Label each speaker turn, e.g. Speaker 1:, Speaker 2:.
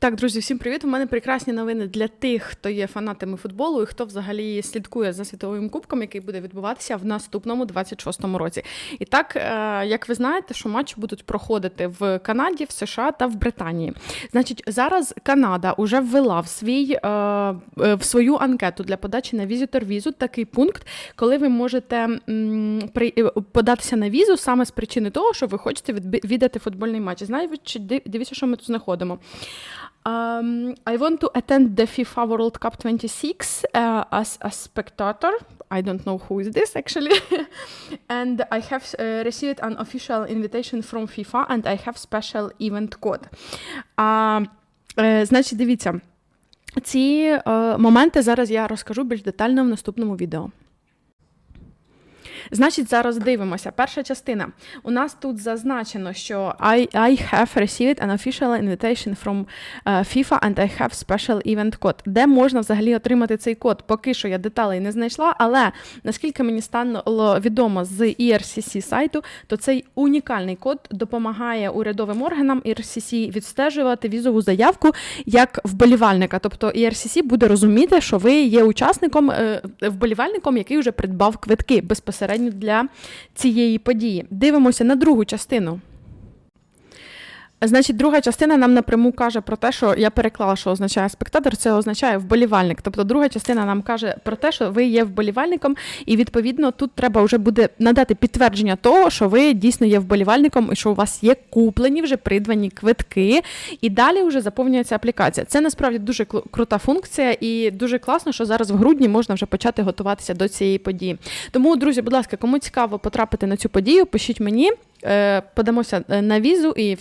Speaker 1: Так, друзі, всім привіт. У мене прекрасні новини для тих, хто є фанатами футболу і хто взагалі слідкує за світовим кубком, який буде відбуватися в наступному 26-му році. І так, е, як ви знаєте, що матчі будуть проходити в Канаді, в США та в Британії. Значить, зараз Канада вже ввела в свій е, е, в свою анкету для подачі на візитор візу такий пункт, коли ви можете податися на візу саме з причини того, що ви хочете віддати футбольний матч. Знаєте, дивіться, що ми тут знаходимо. Um, I want to attend the FIFA World Cup 26 uh, as a spectator. I don't know who is this actually. and I have uh, received an official invitation from FIFA and I have special event code. Е, значить, дивіться, ці е, моменти зараз я розкажу більш детально в наступному відео. Значить, зараз дивимося. Перша частина. У нас тут зазначено, що I, I have received an official invitation from uh, FIFA and I have special event code. Де можна взагалі отримати цей код? Поки що я деталей не знайшла, але наскільки мені стало відомо з ERCC сайту, то цей унікальний код допомагає урядовим органам ERCC відстежувати візову заявку як вболівальника. Тобто ERCC буде розуміти, що ви є учасником, е, вболівальником, який вже придбав квитки безпосередньо для цієї події. Дивимося на другу частину. Значить, друга частина нам напряму каже про те, що я переклала, що означає спектатор, це означає вболівальник. Тобто, друга частина нам каже про те, що ви є вболівальником, і відповідно тут треба вже буде надати підтвердження того, що ви дійсно є вболівальником і що у вас є куплені вже придбані квитки, і далі вже заповнюється аплікація. Це насправді дуже крута функція, і дуже класно, що зараз в грудні можна вже почати готуватися до цієї події. Тому, друзі, будь ласка, кому цікаво потрапити на цю подію, пишіть мені, е, подамося е, на візу і